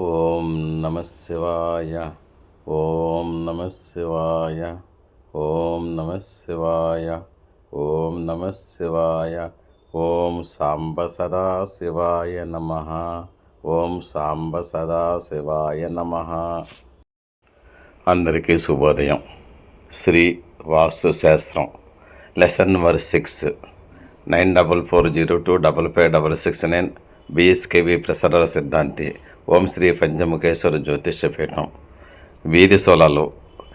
ఓం నమ శివాయ. ఓం నమ శివాయ. ఓం నమ శివాయ. ఓం నమ శివాయ. ఓం సాంబ సదా శివాయ నమ. ఓం సాంబ సదా శివాయ నమ. అందరికీ శుభోదయం. శ్రీ వాస్తు శాస్త్రం lesson number six nine double four zero two double five double six nine B S K V ప్రసర Siddhanti. ఓం శ్రీ పంచముఖేశ్వర జ్యోతిష్య పీఠం. వీధి సోలలు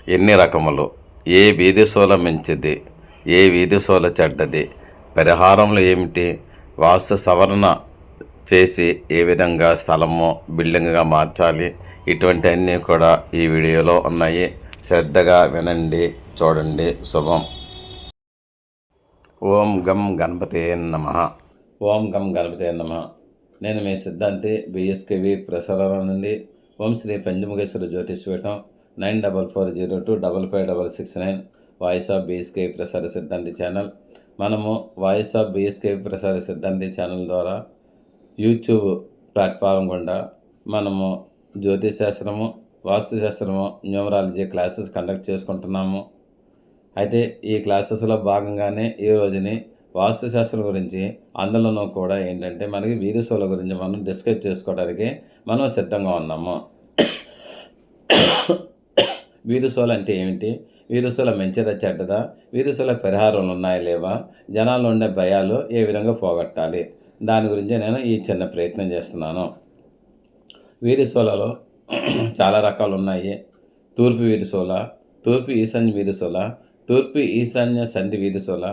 ఎన్ని రకములు? ఏ వీధి సోల మంచిది? ఏ వీధి సోల చెడ్డది? పరిహారంలో ఏమిటి? వాస్తు సవరణ చేసి ఏ విధంగా స్థలము బిల్డింగ్గా మార్చాలి? ఇటువంటి అన్నీ కూడా ఈ వీడియోలో ఉన్నాయి. శ్రద్ధగా వినండి చూడండి. శుభం. ఓం గం గణపతే నమ. ఓం గం గణపతే నమ. నేను మీ Siddhanti B S K V ప్రసరణ నుండి. ఓం Shri Panchamukheshwara జ్యోతిష్పీఠం nine double four zero two double five double six nine voice of B S K ప్రసార సిద్ధాంతి ఛానల్. మనము voice of B S K ప్రసార సిద్ధాంతి ఛానల్ ద్వారా యూట్యూబ్ ప్లాట్ఫామ్ గుండా మనము జ్యోతిశాస్త్రము వాస్తుశాస్త్రము న్యూమరాలజీ క్లాసెస్ కండక్ట్ చేసుకుంటున్నాము. అయితే ఈ క్లాసెస్లో భాగంగానే ఈ రోజుని వాస్తుశాస్త్రం గురించి అందులోనూ కూడా ఏంటంటే మనకి వీరసోల గురించి మనం డిస్కస్ చేసుకోవడానికి మనం సిద్ధంగా ఉన్నాము. వీరసోల అంటే ఏమిటి? వీరసోల మంచిదా చెడ్డదా? వీరసోల పరిహారాలు ఉన్నాయా లేవా? జనాల్లో ఉండే భయాలు ఏ విధంగా పోగొట్టాలి? దాని గురించి నేను ఈ చిన్న ప్రయత్నం చేస్తున్నాను. వీరసోలలో చాలా రకాలు ఉన్నాయి. తూర్పు వీరసోల తూర్పు ఈశాన్య వీరసోల తూర్పు ఈశాన్య సంధి వీధిసోల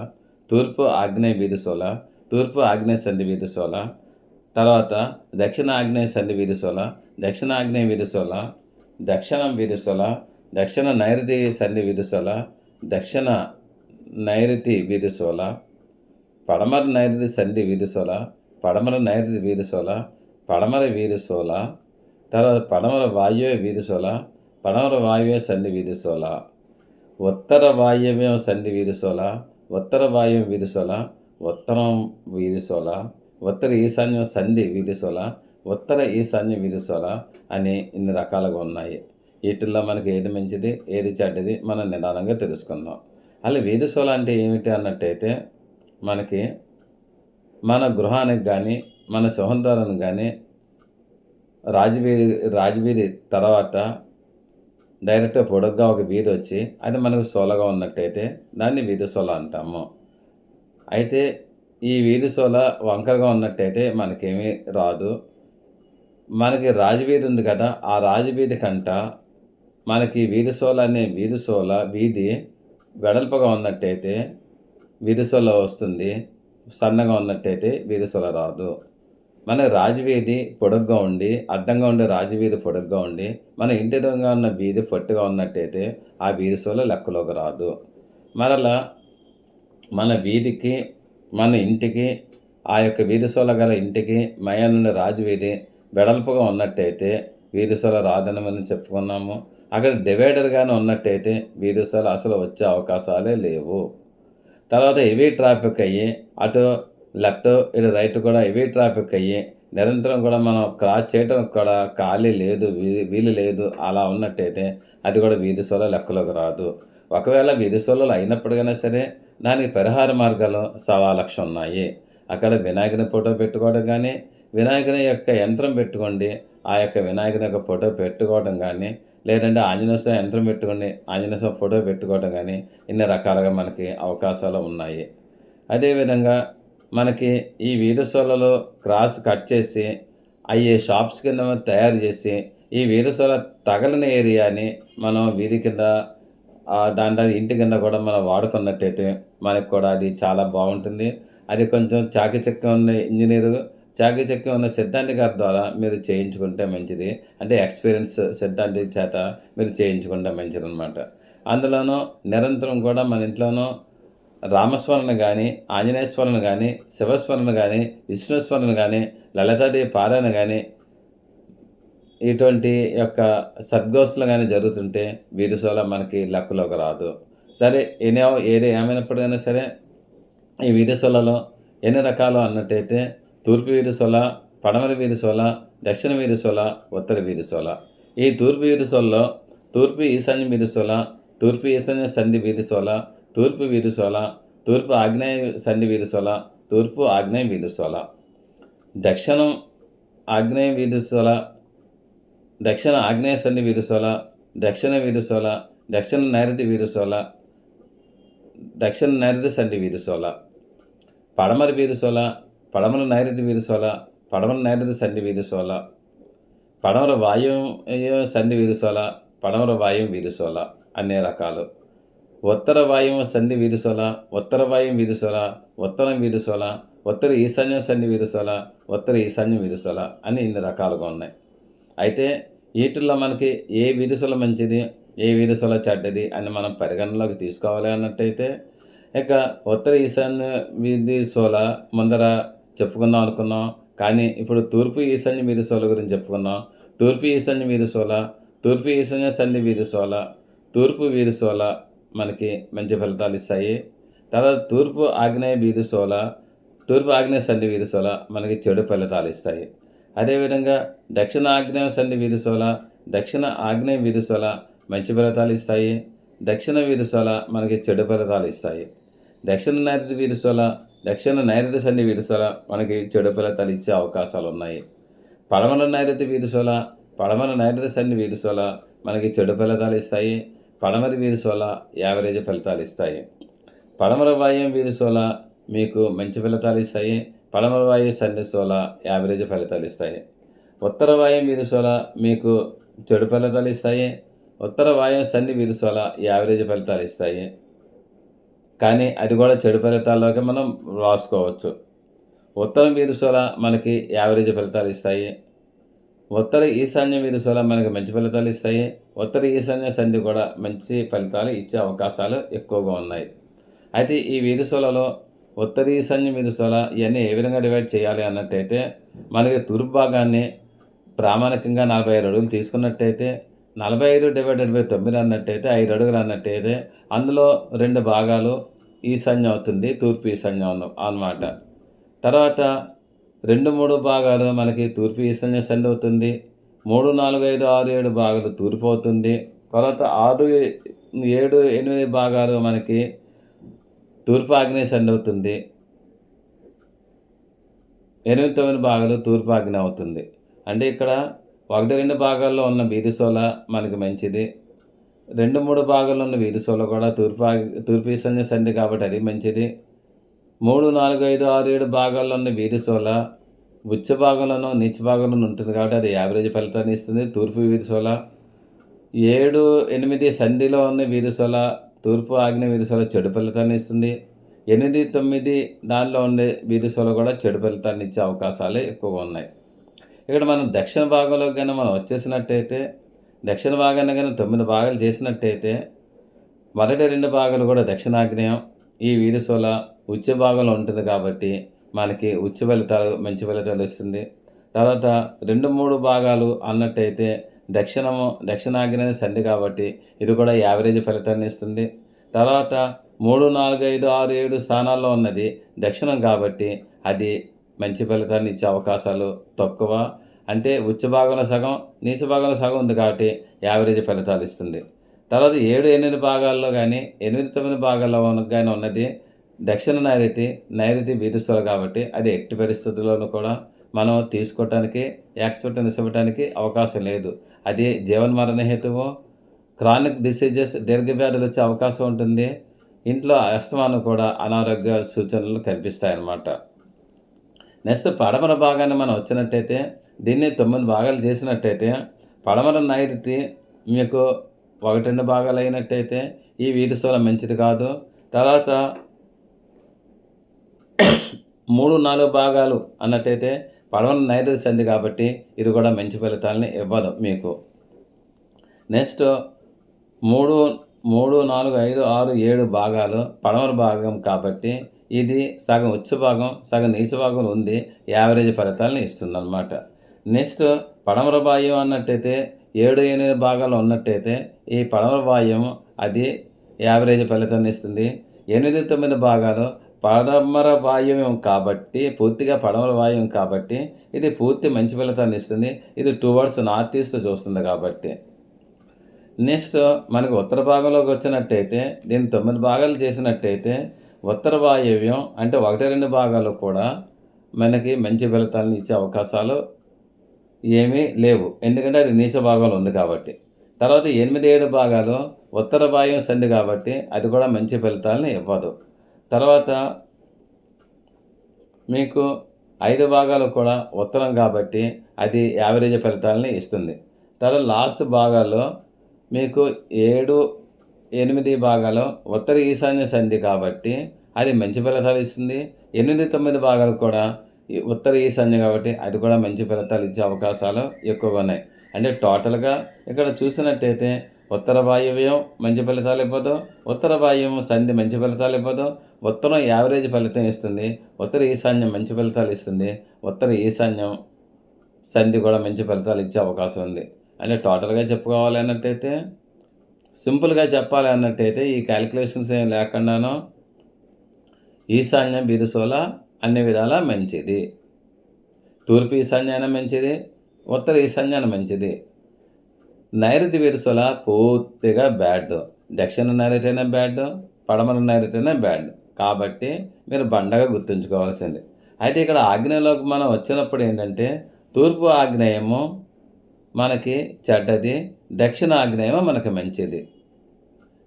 తూర్పు ఆగ్నేయ వీధిసోల తూర్పు ఆగ్నేయ సంధి వీధిసోల తర్వాత దక్షిణ ఆగ్నేయ సంధి వీధిసోల దక్షిణ ఆగ్నేయ వీధిసోల దక్షిణం వీధిసోల దక్షిణ నైరుతి సంధి వీధిసోల దక్షిణ నైరుతి వీధిసోల పడమర నైరుతి సంధి వీధిసోల పడమర నైరుతి వీధిసోల పడమర వీధిసోల తర్వాత పడమర వాయువ్య వీధిసోల పడమర వాయువ్య సంధి వీధిసోల ఉత్తర వాయవ్యం సంధి వీధిసోల ఉత్తర వాయువ్యం వీధిసోల ఉత్తరం వీధిసోల ఉత్తర ఈశాన్యం సంధి వీధిసోల ఉత్తర ఈశాన్య వీధిసోల అని ఇన్ని రకాలుగా ఉన్నాయి. వీటిల్లో మనకి ఏది మంచిది ఏది చెడ్డది మనం నిదానంగా తెలుసుకుందాం. అలా వీధిసోల అంటే ఏమిటి అన్నట్టయితే మనకి మన గృహానికి కానీ మన సింహద్వారానికి కానీ రాజవీరి రాజవీరి తర్వాత డైరెక్ట్గా పొడుగ్గా ఒక వీధి వచ్చి అది మనకు సోలగా ఉన్నట్టయితే దాన్ని వీధి సోల అంటాము. అయితే ఈ వీధి సోల వంకరగా ఉన్నట్టయితే మనకేమీ రాదు. మనకి రాజవీధి ఉంది కదా ఆ రాజవీధి కంట మనకి వీధి సోల అనే వీధి సోల వీధి వెడల్పుగా ఉన్నట్టయితే వీధి సోల వస్తుంది సన్నగా ఉన్నట్టయితే వీధి సోల రాదు. మన రాజవీధి పొడుగ్గా ఉండి అడ్డంగా ఉండే రాజవీధి పొడుగ్గా ఉండి మన ఇంటి ఎదురుగా ఉన్న వీధి పొట్టుగా ఉన్నట్టయితే ఆ వీధి సోల లెక్కలోకి రాదు. మరలా మన వీధికి మన ఇంటికి ఆ యొక్క వీధి సోల గల ఇంటికి మయ నుండి రాజవీధి వెడల్పుగా ఉన్నట్టయితే వీధి సోల రాదని మనం చెప్పుకున్నాము. అక్కడ డివైడర్గానే ఉన్నట్టయితే వీధి సోల అసలు వచ్చే అవకాశాలే లేవు. తర్వాత హెవీ ట్రాఫిక్ అయ్యి అటు లెఫ్ట్ ఇటు రైట్ కూడా ఇవే ట్రాఫిక్ అయ్యి నిరంతరం కూడా మనం క్రాస్ చేయడానికి కూడా ఖాళీ లేదు వీలు లేదు. అలా ఉన్నట్టయితే అది కూడా వీధి సోల లెక్కలోకి రాదు. ఒకవేళ వీధి సోలలు అయినప్పటికైనా సరే దానికి పరిహార మార్గాలు సవా లక్ష ఉన్నాయి. అక్కడ వినాయకుని ఫోటో పెట్టుకోవడం కానీ వినాయకుని యొక్క యంత్రం పెట్టుకోండి ఆ యొక్క వినాయకుని యొక్క ఫోటో పెట్టుకోవడం కానీ లేదంటే ఆంజనేయస్వామి యంత్రం పెట్టుకోండి ఆంజనేయస్వామి ఫోటో పెట్టుకోవడం కానీ ఇన్ని రకాలుగా మనకి అవకాశాలు ఉన్నాయి. అదేవిధంగా మనకి ఈ వీరసోలలో క్రాస్ కట్ చేసి అయ్యే షాప్స్ కింద తయారు చేసి ఈ వీరసోల తగలని ఏరియాని మనం వీధి కింద దాని ఇంటి కింద కూడా మనం వాడుకున్నట్టయితే మనకు కూడా అది చాలా బాగుంటుంది. అది కొంచెం చాకచక్యం ఉన్న ఇంజనీరు చాకచక్యం ఉన్న సిద్ధాంతి గారి ద్వారా మీరు చేయించుకుంటే మంచిది. అంటే ఎక్స్పీరియన్స్ సిద్ధాంతి చేత మీరు చేయించుకుంటే మంచిది అనమాట అందులోనూ నిరంతరం కూడా మన ఇంట్లోనూ రామస్మరణ కానీ ఆంజనేయ స్మరణ కానీ శివస్మరణ కానీ విష్ణుస్మరణ కానీ లలితాదేవి పారాయణ కానీ ఇటువంటి యొక్క సద్గోస్తులు కానీ జరుగుతుంటే వీరిసోల మనకి లెక్కలోకి రాదు. సరే ఎన్నో ఏది ఏమైనప్పటికైనా సరే ఈ వీరిసోలలో ఎన్ని రకాలు అన్నట్టయితే తూర్పు వీరిసోల పడమర వీరిసోల దక్షిణ వీధిసోల ఉత్తర వీధిసోల ఈ తూర్పు వీధిసోలలో తూర్పు ఈశాన్య వీధిసోల తూర్పు ఈశాన్య సంధి వీధిసోల తూర్పు వీధుసోల తూర్పు ఆగ్నేయ సంధి వీధుసోల తూర్పు ఆగ్నేయ వీధుసోల. దక్షిణం ఆగ్నేయ వీధుసోల దక్షిణ ఆగ్నేయ సంధి వీధుసోల దక్షిణ వీధుసోల దక్షిణ నైరుతి వీధుసోల దక్షిణ నైరుతి సంధి వీధుసోల పడమర వీధుసోల పడమర నైరుతి వీధుసోల పడమర నైరుతి సంధి వీధుసోల పడమర వాయువు సంధి వీధుసోల పడమర వాయువు వీధుసోల అనే రకాలు. ఉత్తర వాయువు సంధి వీధిసోల ఉత్తర వాయువు వీధిసోల ఉత్తరం వీధిసోల ఉత్తర ఈశాన్యం సంధి వీధిసోల ఉత్తర ఈశాన్యం వీధిసోల అని ఇన్ని రకాలుగా ఉన్నాయి. అయితే వీటిల్లో మనకి ఏ వీధిసోల మంచిది ఏ వీధిసోల చెడ్డది అని మనం పరిగణనలోకి తీసుకోవాలి అన్నట్టయితే ఇక ఉత్తర ఈశాన్య వీధి ముందర చెప్పుకుందాం అనుకున్నాం. కానీ ఇప్పుడు తూర్పు ఈశాన్య వీధి గురించి చెప్పుకున్నాం తూర్పు ఈశాన్య వీధి తూర్పు ఈశాన్య సంధి వీధి తూర్పు వీరుసోల మనకి మంచి ఫలితాలు ఇస్తాయి. తర్వాత తూర్పు ఆగ్నేయ వీధి సోల తూర్పు ఆగ్నేయ సంధి వీధి సోల మనకి చెడు ఫలితాలు ఇస్తాయి. అదేవిధంగా దక్షిణ ఆగ్నేయ సంధి వీధి సోల దక్షిణ ఆగ్నేయ వీధి సోల మంచి ఫలితాలు ఇస్తాయి. దక్షిణ వీధి సోల మనకి చెడు ఫలితాలు ఇస్తాయి. దక్షిణ నైరుతి వీధి సోల దక్షిణ నైరుతి సంధి వీధిసోల మనకి చెడు ఫలితాలు ఇచ్చే అవకాశాలు ఉన్నాయి. పడమల నైరుతి వీధి సోల పడమల నైరుతి సంధి వీధిసోల మనకి చెడు ఫలితాలు ఇస్తాయి. పడమరి వీరుసోల యావరేజ్ ఫలితాలు ఇస్తాయి. పడమర వాయువు వీరుసోల మీకు మంచి ఫలితాలు ఇస్తాయి. పడమర వాయువు సన్ని సోల యావరేజ్ ఫలితాలు ఇస్తాయి. ఉత్తర వాయువు వీరుసోల మీకు చెడు ఫలితాలు ఇస్తాయి. ఉత్తర వాయువు సన్ని వీరుసోల యావరేజ్ ఫలితాలు ఇస్తాయి. కానీ అది కూడా చెడు ఫలితాల్లోకి మనం రాసుకోవచ్చు. ఉత్తరం వీరుసోల మనకి యావరేజ్ ఫలితాలు ఇస్తాయి. ఉత్తర ఈశాన్య వీరుసోల మనకి మంచి ఫలితాలు ఇస్తాయి. ఉత్తర ఈశాన్య సంధి కూడా మంచి ఫలితాలు ఇచ్చే అవకాశాలు ఎక్కువగా ఉన్నాయి. అయితే ఈ వీరుసోలలో ఉత్తర ఈశాన్య వీరుసోల ఇవన్నీ ఏ విధంగా డివైడ్ చేయాలి అన్నట్టయితే మనకి తూర్పు భాగాన్ని ప్రామాణికంగా నలభై ఐదు అడుగులు తీసుకున్నట్టయితే నలభై ఐదు డివైడెడ్ బై తొమ్మిది అన్నట్టయితే ఐదు అడుగులు అన్నట్టయితే అందులో రెండు భాగాలు ఈశాన్యం అవుతుంది తూర్పు ఈశాన్యం అన్నమాట. తర్వాత రెండు మూడు భాగాలు మనకి తూర్పు ఈశాన్య సంధి అవుతుంది. మూడు నాలుగు ఐదు ఆరు ఏడు భాగాలు తూర్పు అవుతుంది. తర్వాత ఆరు ఏడు ఎనిమిది భాగాలు మనకి తూర్పు ఆగ్నేయ సంధి అవుతుంది. ఎనిమిది తొమ్మిది భాగాలు తూర్పు ఆగ్నేయ అవుతుంది. అంటే ఇక్కడ ఒకటి రెండు భాగాల్లో ఉన్న బీదిసోల మనకి మంచిది. రెండు మూడు భాగాల్లో ఉన్న వీధి సోల కూడా తూర్పు తూర్పు ఈశాన్య సంధి కాబట్టి అది మంచిది. మూడు నాలుగు ఐదు ఆరు ఏడు భాగాల్లో ఉన్న వీధిసోల ఉచ్చ భాగంలోనూ నీచ భాగంలోనూ ఉంటుంది కాబట్టి అది యావరేజ్ ఫలితాన్ని ఇస్తుంది. తూర్పు వీధిసోల ఏడు ఎనిమిది సంధిలో ఉన్న వీధిసోల తూర్పు ఆగ్నేయ వీధిసోల చెడు ఫలితాన్ని ఇస్తుంది. ఎనిమిది తొమ్మిది దానిలో ఉండే వీధిసోల కూడా చెడు ఫలితాన్ని ఇచ్చే అవకాశాలు ఎక్కువగా ఉన్నాయి. ఇక్కడ మనం దక్షిణ భాగంలో కానీ మనం వచ్చేసినట్టయితే దక్షిణ భాగాన్ని కానీ తొమ్మిది భాగాలు చేసినట్టయితే మొదటి రెండు భాగాలు కూడా దక్షిణాగ్నేయం ఈ వీధిసోల ఉచ్చ భాగంలో ఉంటుంది కాబట్టి మనకి ఉచ్చ ఫలితాలు మంచి ఫలితాలు ఇస్తుంది తర్వాత రెండు మూడు భాగాలు అన్నట్టయితే దక్షిణము దక్షిణాగ్నేయ సంధి కాబట్టి ఇది కూడా యావరేజ్ ఫలితాన్ని ఇస్తుంది. తర్వాత మూడు నాలుగు ఐదు ఆరు ఏడు స్థానాల్లో ఉన్నది దక్షిణం కాబట్టి అది మంచి ఫలితాన్ని ఇచ్చే అవకాశాలు తక్కువ. అంటే ఉచ్చ భాగంలో సగం నీచ భాగంలో సగం ఉంది కాబట్టి యావరేజ్ ఫలితాలు ఇస్తుంది. తర్వాత ఏడు ఎనిమిది భాగాల్లో కానీ ఎనిమిది తొమ్మిది భాగాల్లో కానీ ఉన్నది దక్షిణ నైరుతి నైరుతి బీరుస్తారు కాబట్టి అది ఎట్టి పరిస్థితుల్లోనూ కూడా మనం తీసుకోవటానికి యాక్సిడెంట్ నిసవటానికి అవకాశం లేదు. అది జీవన్మరణ హేతువు క్రానిక్ డిసీజెస్ దీర్ఘవ్యాధులు వచ్చే అవకాశం ఉంటుంది. ఇంట్లో అస్తమానం కూడా అనారోగ్య సూచనలు కనిపిస్తాయి అన్నమాట నెక్స్ట్ పడమర భాగాన్ని మనం వచ్చినట్టయితే దీన్ని తొమ్మిది భాగాలు చేసినట్టయితే పడమర నైరుతి మీకు ఒకటి రెండు భాగాలు అయినట్టయితే ఈ వీరిసోల మంచిది కాదు. తర్వాత మూడు నాలుగు భాగాలు అన్నట్టయితే పడమర నైరుతి సంధి కాబట్టి ఇది కూడా మంచి ఫలితాలని ఇవ్వదు మీకు. నెక్స్ట్ మూడు మూడు నాలుగు ఐదు ఆరు ఏడు భాగాలు పడమర భాగం కాబట్టి ఇది సగం ఉచ్చు భాగం సగం నీచు భాగం ఉంది యావరేజ్ ఫలితాలను ఇస్తుంది అనమాట నెక్స్ట్ పడమర వాయువు అన్నట్టయితే ఏడు ఎనిమిది భాగాలు ఉన్నట్టయితే ఈ పడమర వాయువు అది యావరేజ్ ఫలితాన్ని ఇస్తుంది. ఎనిమిది తొమ్మిది భాగాలు పడమర వాయువ్యం కాబట్టి పూర్తిగా పడమర వాయువ్యం కాబట్టి ఇది పూర్తి మంచి ఫలితాన్ని ఇస్తుంది. ఇది టువర్డ్స్ నార్త్ ఈస్ట్ చూస్తుంది కాబట్టి. నెక్స్ట్ మనకు ఉత్తర భాగంలోకి వచ్చినట్టయితే దీన్ని తొమ్మిది భాగాలు చేసినట్టయితే ఉత్తర వాయువ్యం అంటే ఒకటి రెండు భాగాలు కూడా మనకి మంచి ఫలితాలను ఇచ్చే అవకాశాలు ఏమీ లేవు. ఎందుకంటే అది నీచ భాగంలో ఉంది కాబట్టి. తర్వాత ఎనిమిది ఏడు భాగాలు ఉత్తర వాయువ్యం సంధి కాబట్టి అది కూడా మంచి ఫలితాలను ఇవ్వదు. తర్వాత మీకు ఐదు భాగాలు కూడా ఉత్తరం కాబట్టి అది యావరేజ్ ఫలితాలని ఇస్తుంది. తర్వాత లాస్ట్ భాగాల్లో మీకు ఏడు ఎనిమిది భాగాలు ఉత్తర ఈశాన్య సంధి కాబట్టి అది మంచి ఫలితాలు ఇస్తుంది. ఎనిమిది తొమ్మిది భాగాలు కూడా ఈ ఉత్తర ఈశాన్య కాబట్టి అది కూడా మంచి ఫలితాలు ఇచ్చే అవకాశాలు ఎక్కువగా ఉన్నాయి. అంటే టోటల్గా ఇక్కడ చూసినట్టయితే ఉత్తర వాయువ్యం మంచి ఫలితాలు ఇవ్వదు. ఉత్తర వాయువ్యం సంధి మంచి ఫలితాలు ఇవ్వదు. ఉత్తరం యావరేజ్ ఫలితం ఇస్తుంది. ఉత్తర ఈశాన్యం మంచి ఫలితాలు ఇస్తుంది. ఉత్తర ఈశాన్యం సంధి కూడా మంచి ఫలితాలు ఇచ్చే అవకాశం ఉంది. అంటే టోటల్గా చెప్పుకోవాలి అన్నట్టయితే సింపుల్గా చెప్పాలి అన్నట్టయితే ఈ క్యాలిక్యులేషన్స్ ఏం లేకుండానో ఈశాన్యం బిరుసోల అన్ని విధాలా మంచిది. తూర్పు ఈశాన్యాన మంచిది. ఉత్తర ఈశాన్యాన మంచిది. నైరుతి విరుసల పూర్తిగా బ్యాడ్. దక్షిణ నైరుతైనా బ్యాడ్ పడమర నైరుతైనా బ్యాడ్. కాబట్టి మీరు బండగా గుర్తుంచుకోవాల్సింది. అయితే ఇక్కడ ఆగ్నేయంలోకి మనం వచ్చినప్పుడు ఏంటంటే తూర్పు ఆగ్నేయము మనకి చెడ్డది దక్షిణ ఆగ్నేయము మనకి మంచిది.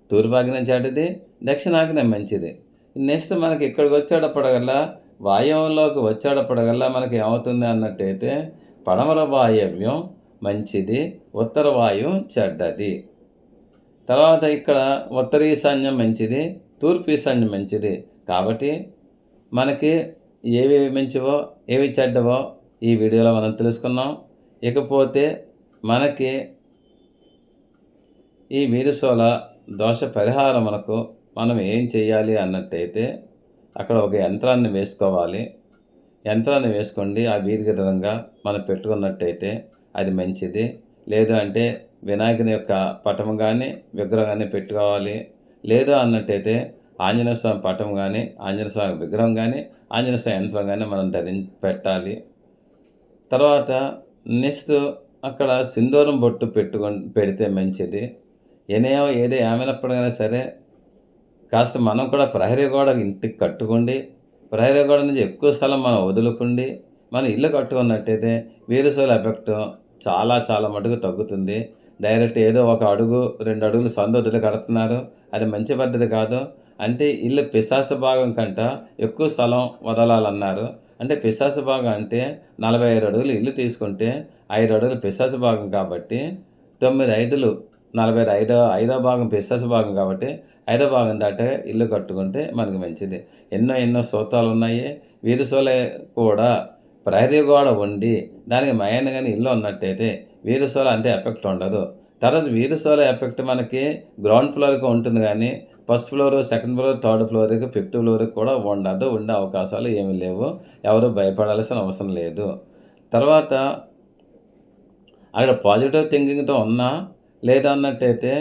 తూర్పు ఆగ్నేయం చెడ్డది దక్షిణ ఆగ్నేయం మంచిది. నెక్స్ట్ మనకి ఇక్కడికి వచ్చేటప్పటికల్లా వాయువంలోకి వచ్చేటప్పటికల్లా మనకి ఏమవుతుంది అన్నట్టయితే పడమర వాయవ్యం మంచిది ఉత్తర వాయువు చెడ్డది. తర్వాత ఇక్కడ ఉత్తర ఈశాన్యం మంచిది తూర్పు ఈశాన్యం మంచిది. కాబట్టి మనకి ఏవి మంచివో ఏవి చెడ్డవో ఈ వీడియోలో మనం తెలుసుకున్నాం. ఇకపోతే మనకి ఈ వీరుసోల దోష పరిహారమునకు మనం ఏం చేయాలి అన్నట్టయితే అక్కడ ఒక యంత్రాన్ని వేసుకోవాలి. యంత్రాన్ని వేసుకోండి ఆ వీధిగతంగా మనం పెట్టుకున్నట్టయితే అది మంచిది. లేదు అంటే వినాయకుని యొక్క పటం కానీ విగ్రహం కానీ పెట్టుకోవాలి. లేదు అన్నట్టయితే ఆంజనేయ స్వామి పటం కానీ ఆంజనేయ స్వామి విగ్రహం కానీ ఆంజనేయ స్వామి యంత్రం కానీ మనం ధరించి పెట్టాలి. తర్వాత నెక్స్ట్ అక్కడ సింధూరం బొట్టు పెట్టుకొని పెడితే మంచిది. ఎనేయో ఏదో ఏమైనప్పటికైనా సరే కాస్త మనం కూడా ప్రహరీ గోడ ఇంటికి కట్టుకోండి. ప్రహరీ గోడ నుంచి ఎక్కువ స్థలం మనం వదులుకుండి. మనం ఇల్లు కట్టుకున్నట్టయితే వీరసోల ఎఫెక్ట్ చాలా చాలా మటుకు తగ్గుతుంది. డైరెక్ట్ ఏదో ఒక అడుగు రెండు అడుగులు సందొద్దులు కడుతున్నారు. అది మంచి పద్ధతి కాదు. అంటే ఇల్లు పిశాస భాగం కంట ఎక్కువ స్థలం వదలాలన్నారు. అంటే పిశాస భాగం అంటే నలభై ఐదు అడుగులు ఇల్లు తీసుకుంటే ఐదు అడుగులు పిశాస భాగం కాబట్టి తొమ్మిది ఐదులు నలభై ఐదో ఐదో భాగం పిశాస భాగం కాబట్టి ఐదో భాగం దాటే ఇల్లు కట్టుకుంటే మనకి మంచిది. ఎన్నో ఎన్నో సూత్రాలు ఉన్నాయి. వీరుసోలే కూడా ప్రహరీ గోడ ఉండి దానికి మైన కానీ ఇల్లు ఉన్నట్టయితే వీరుసోల అంతే ఎఫెక్ట్ ఉండదు. తర్వాత వీరుసోల ఎఫెక్ట్ మనకి గ్రౌండ్ ఫ్లోర్కి ఉంటుంది కానీ first floor second floor third ఫ్లోర్కి ఫిఫ్త్ ఫ్లోర్కి కూడా ఉండదు. ఉండే అవకాశాలు ఏమీ లేవు. ఎవరు భయపడాల్సిన అవసరం లేదు. తర్వాత అక్కడ పాజిటివ్ థింకింగ్తో ఉన్నా లేదన్నట్టయితే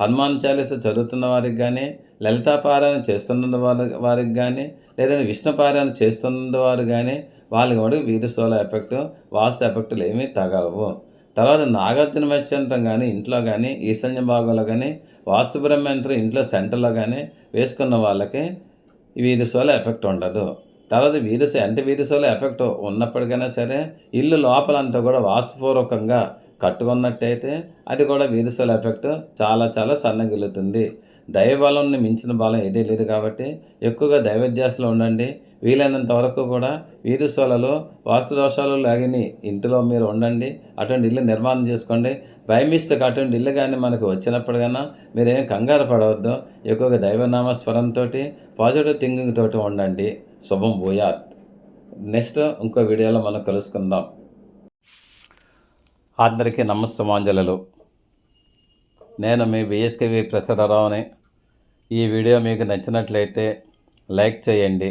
హనుమాన్ చాలీస చదువుతున్న వారికి కానీ లలితా పారాయణ చేస్తున్న వారి వారికి కానీ లేదంటే విష్ణు పారాయణ చేస్తున్న వారు కానీ వాళ్ళకి కూడా వీరసోల ఎఫెక్ట్ వాస్తు ఎఫెక్టులు ఏమీ తగలవు. తర్వాత నాగార్జున మత్స్యంత్రం కానీ ఇంట్లో కానీ ఈశాన్య భాగంలో కానీ వాస్తు బ్రహ్మంత్రం ఇంట్లో సెంటర్లో కానీ వేసుకున్న వాళ్ళకి వీరసోల ఎఫెక్ట్ ఉండదు. తర్వాత వీరస ఎంత వీరసోల ఎఫెక్ట్ ఉన్నప్పటికైనా సరే ఇల్లు లోపలంతా కూడా వాస్తుపూర్వకంగా కట్టుకున్నట్టయితే అది కూడా వీరసోల ఎఫెక్ట్ చాలా చాలా సన్నగిల్లుతుంది. దైవబలంని మించిన బలం ఏదీ లేదు కాబట్టి ఎక్కువగా దైవధ్యాసలో ఉండండి. వీలైనంత వరకు కూడా వీధుసోలలో వాస్తు దోషాలు లాగిని ఇంటిలో మీరు ఉండండి అటువంటి ఇల్లు నిర్మాణం చేసుకోండి. భయమిస్తే అటువంటి ఇల్లు కానీ మనకు వచ్చినప్పటికైనా మీరేం కంగారు పడవద్దు. ఎక్కువగా దైవనామ స్వరంతో పాజిటివ్ థింకింగ్ తోటి ఉండండి. శుభం భూయాత్. నెక్స్ట్ ఇంకో వీడియోలో మనం కలుసుకుందాం. అందరికీ నమస్తమాంజలు నేను మీ బిఎస్కేవి ప్రసరరావుని ఈ వీడియో మీకు నచ్చినట్లయితే లైక్ చేయండి.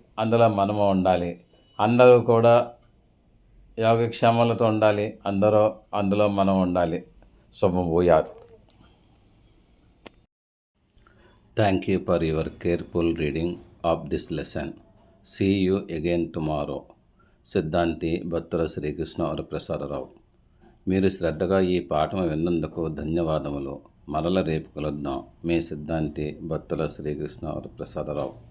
అందులో మనము ఉండాలి. అందరూ కూడా యోగక్షేమాలతో ఉండాలి. అందరూ అందులో మనం ఉండాలి. శుభం భూయాత్. Thank you for your careful reading of this lesson see you again tomorrow Siddhanti భక్తుల శ్రీకృష్ణ వరప్రసాదరావు మీరు శ్రద్ధగా ఈ పాఠం విన్నందుకు ధన్యవాదములు. మరల రేపు కలుద్దాం. మీ సిద్ధాంతి భక్తుల శ్రీకృష్ణ వరప్రసాదరావు